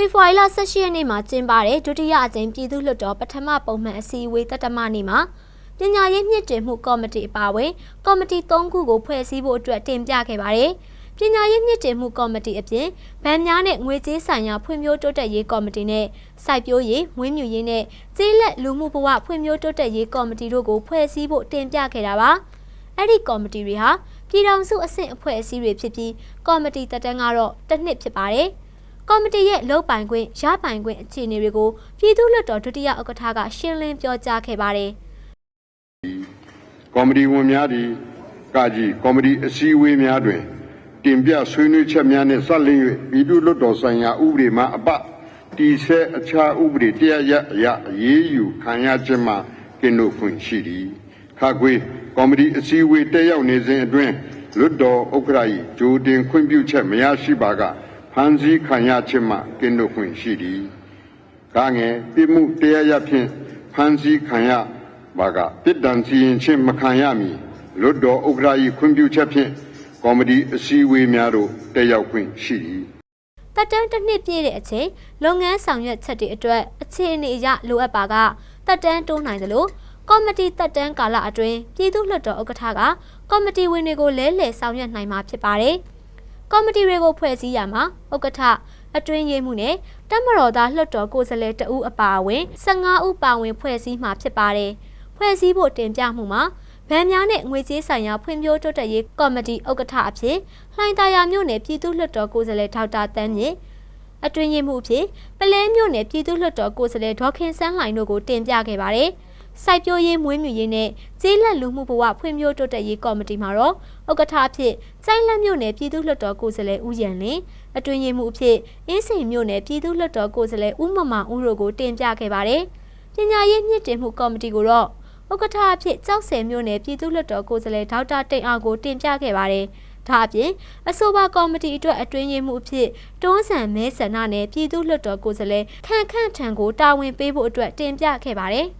ဖေဖော်ဝါရီလ18ရက်နေ့မှာကျင်းပတဲ့ဒုတိယအကြိမ်ပြည်သူ့လွှတ်တော်ပထမပုံမှန်အစည်းအဝေးတတမနေ့မှာပညာရေးမြင့်တင်မှုကော်မတီအပါအဝင်ကော်မတီ၃ခုကိုဖွဲ့စည်းဖို့အတွက်တင်ပြခဲ့ပါတယ်။ပညာရေးမြင့်တင်မှုကော်မတီအပြင်ဗန်များနဲ့ငွေကြေးဆိုင်ရာဖွံ့ဖြိုးတိုးတက်ရေးကော်မတီနဲ့စိုက်ပျိုးရေးမွေးမြူရေးနဲ့ကျေးလက်လူမှုဘဝဖွံ့ဖြိုးတိုးတက်ရေးကော်မတီတို့ကိုဖွဲ့စည်းဖို့တင်ပြခဲ့တာပါ။အဲ့ဒီကော်မတီတွေဟာပြည်ထောင်စုအဆင့်အဖွဲ့အစည်းတွေဖြစ်ပြီးကော်မတီတက်တန်းကတော့တစ်နှစ်ဖြစ်ပါတယ်။ ကော်မတီရဲ့လုပ်ပိုင်ခွင့်ရပိုင်ခွင့်အခြေအနေတွေကိုပြည်သူ့လွှတ်တော်ဒုတိယဥက္ကဋ္ဌကရှင်းလင်းပြောကြားခဲ့ပါတယ်ကော်မတီဝင်များသည်ကကြီးကော်မတီအစည်းအဝေးများတွင်တင်ပြဆွေးနွေးချက်များနှင့်ဆက်လျင်း၍ပြည်သူ့လွှတ်တော်ဆိုင်ရာဥပဒေမှအပတည်ဆဲအခြားဥပဒေတရားရအရအရေးယူခံရခြင်းမှကင်းလို့ခွင့်ရှိသည်ခါခွေကော်မတီအစည်းအဝေးတက်ရောက်နေစဉ်အတွင်းလွှတ်တော်ဥက္ကဋ္ဌ၏ဂျိုတင်ခွင့်ပြုချက်မရရှိပါက ဖန်စည်းခံရခြင်းမှကင်းလို့ခွင့်ရှိသည်ကာငယ်ပြမှုတရားရဖြင့်ဖန်ဆီးခံရပါကပြစ်ဒဏ်စီရင်ခြင်းမခံရမီလွတ်တော်ဥက္ကရာ၏ခွင့်ပြုချက်ဖြင့်ကော်မတီအစည်းအဝေးများသို့တက်ရောက်ခွင့်ရှိသည်။တက်တန်းတစ်နှစ်ပြည့်တဲ့အချိန်လုပ်ငန်းဆောင်ရွက်ချက်တွေအတွက်အခြေအနေအရလိုအပ်ပါကတက်တန်းတိုးနိုင်သလိုကော်မတီတက်တန်းကာလအတွင်းပြည်သူ့လွှတ်တော်ဥက္ကဋ္ဌကကော်မတီဝင်တွေကိုလဲလှယ်ဆောင်ရွက်နိုင်မှာဖြစ်ပါတယ်။ ကော်မတီတွေကိုဖွဲ့စည်းရမှာဥက္ကဋ္ဌအတွင်းရေးမှုနဲ့တက်မတော်သားလွှတ်တော်ကိုယ်စားလှယ်တဦးအပါအဝင်15ဦးပါဝင်ဖွဲ့စည်းမှာဖြစ်ပါတယ်။ဖွဲ့စည်းဖို့တင်ပြမှုမှာဗန်များနဲ့ငွေကြေးဆိုင်ရာဖွံ့ဖြိုးတိုးတက်ရေးကော်မတီဥက္ကဋ္ဌအဖြစ်လှိုင်သာယာမြို့နယ်ပြည်သူ့လွှတ်တော်ကိုယ်စားလှယ်ဒေါက်တာတန်းမြင့်အတွင်းရေးမှုအဖြစ်ပလဲမြို့နယ်ပြည်သူ့လွှတ်တော်ကိုယ်စားလှယ်ဒေါက်ခင်ဆန်းလှိုင်တို့ကိုတင်ပြခဲ့ပါတယ်။ စိုက်ပျိုးရေးမွေးမြူရေးနဲ့ကျေးလက်လူမှုဘဝဖွံ့ဖြိုးတိုးတက်ရေးကော်မတီမှာတော့ဥက္ကဋ္ဌအဖြစ်စိုက်လက်မြို့နယ်ပြည်သူ့လွှတ်တော်ကိုယ်စားလှယ်ဦးရန်လင်းအတွင်းရေးမှုအဖြစ်အင်းစိန်မြို့နယ်ပြည်သူ့လွှတ်တော်ကိုယ်စားလှယ်ဦးမမဦးတို့ကိုတင်ပြခဲ့ပါတယ်။ပညာရေးမြင့်တင်မှုကော်မတီကိုတော့ဥက္ကဋ္ဌအဖြစ်ကြောက်ဆယ်မြို့နယ်ပြည်သူ့လွှတ်တော်ကိုယ်စားလှယ်ဒေါက်တာတိတ်အောင်ကိုတင်ပြခဲ့ပါတယ်။ဒါအပြင်အဆိုပါကော်မတီအတွက်အတွင်းရေးမှုအဖြစ်တွန်းဆန်မဲဆန္ဒနယ်ပြည်သူ့လွှတ်တော်ကိုယ်စားလှယ်ခန့်ခန့်ထံကိုတာဝန်ပေးဖို့အတွက်တင်ပြခဲ့ပါတယ်။